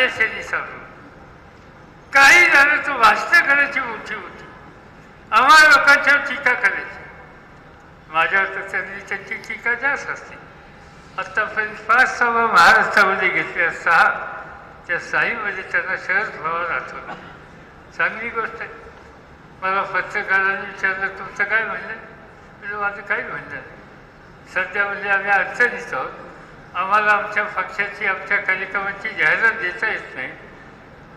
देशाची चालू काही झालं तर वास्तव करायची मोठी होती. आम्हाला लोकांच्यावर टीका करायची. माझ्यावर तर त्यांनी त्यांची टीका जास्त असते. आत्तापर्यंत पाच सभा महाराष्ट्रामध्ये घेतल्या सहा. त्या साईमध्ये त्यांना शरद पवार आठवलं. चांगली गोष्ट आहे. मला पत्रकारांनी विचारलं तुमचं काय म्हणणं? म्हणजे माझं काही म्हणणं नाही. सध्या म्हणजे आम्ही अडचणीत आहोत. आम्हाला आमच्या पक्षाची आमच्या कार्यक्रमाची जाहिरात देता येत नाही.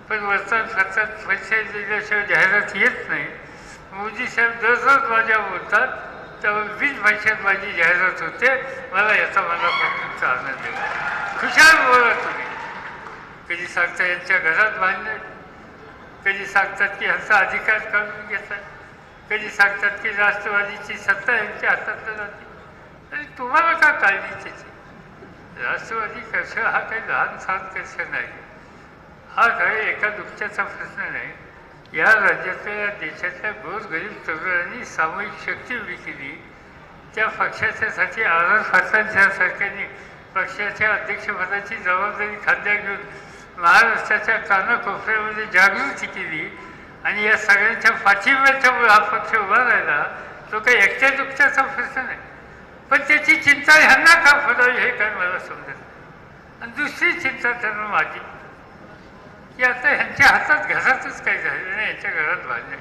पण वर्तमानपत्रात पैसे दिल्याशिवाय जाहिरात येत नाही. मोदी साहेब दररोज माझ्या बोलतात त्यामुळे वीज भाषेत माझी जाहिरात होते. मला याचा मला प्रत्यक्ष आनंद आहे. खुशाल बोला तुम्ही. कधी सांगता यांच्या घरात बांधले कधी सांगतात की ह्याचा अधिकार काढून घेतात? कधी सांगतात की राष्ट्रवादीची सत्ता यांच्या हातात जाते? आणि तुम्हाला का काळजी त्याची? राष्ट्रवादी कसं हा काही लहान सहान कसं नाही. हा काही एका दुःखाचा प्रश्न नाही. या राज्यातल्या या देशातल्या गोरगरीब तरुणांनी सामूहिक शक्ती उभी केली. त्या पक्षाच्यासाठी आर आर सरकारने पक्षाच्या अध्यक्षपदाची जबाबदारी खांद्या घेऊन महाराष्ट्राच्या कानाकोपऱ्यामध्ये जागृती केली. आणि या सगळ्यांच्या पाठिंब्याच्यामुळे हा पक्ष उभा राहिला. तो काही एकट्या दुःखाचा प्रश्न नाही. पण त्याची चिंता ह्या का पडावी हे काय मला समजत नाही. आणि दुसरी चिंता त्यांना माझी की आता ह्यांच्या हातात घरातच काही झालेलं नाही यांच्या घरात बांधले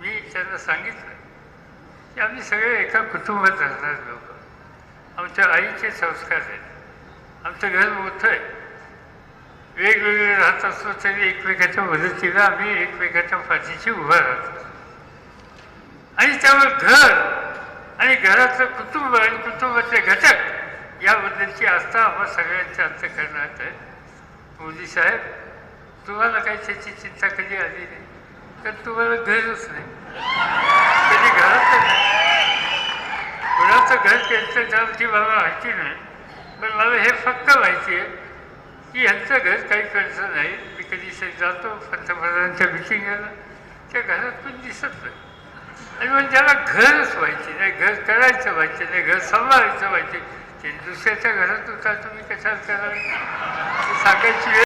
मी त्यांना सांगितलं की आम्ही सगळे एका कुटुंबात राहणार लोक. आमच्या आईचे संस्कार आहेत. आमचं घर मोठं आहे. वेगवेगळे राहत असलो तरी एकमेकाच्या मदतीला आम्ही एकमेकाच्या पाठीशी उभा राहतो. आणि त्यामुळे घर आणि घरातलं कुटुंब आणि कुटुंबाचे घटक याबद्दलची आस्था आम्हा सगळ्यांच्या अंतकरणात आहे. मोदी साहेब तुम्हाला काही त्याची चिंता कधी आली नाही? तर तुम्हाला घरच नाही. कधी घरात नाही. कुणाचं घर त्यांचं जाऊची मला माहिती नाही. पण मला हे फक्त माहिती आहे की ह्यांचं घर काही कळचं नाही. मी कधी जातो पंतप्रधानांच्या मिटिंगला त्या घरात पण दिसत नाही. आणि मग ज्याला घरच व्हायचे नाही घर करायचं व्हायचे नाही घर सांभाळायचं व्हायचे ते दुसऱ्याच्या घरातून होता तुम्ही कशाला करावे? सांगायची वेळ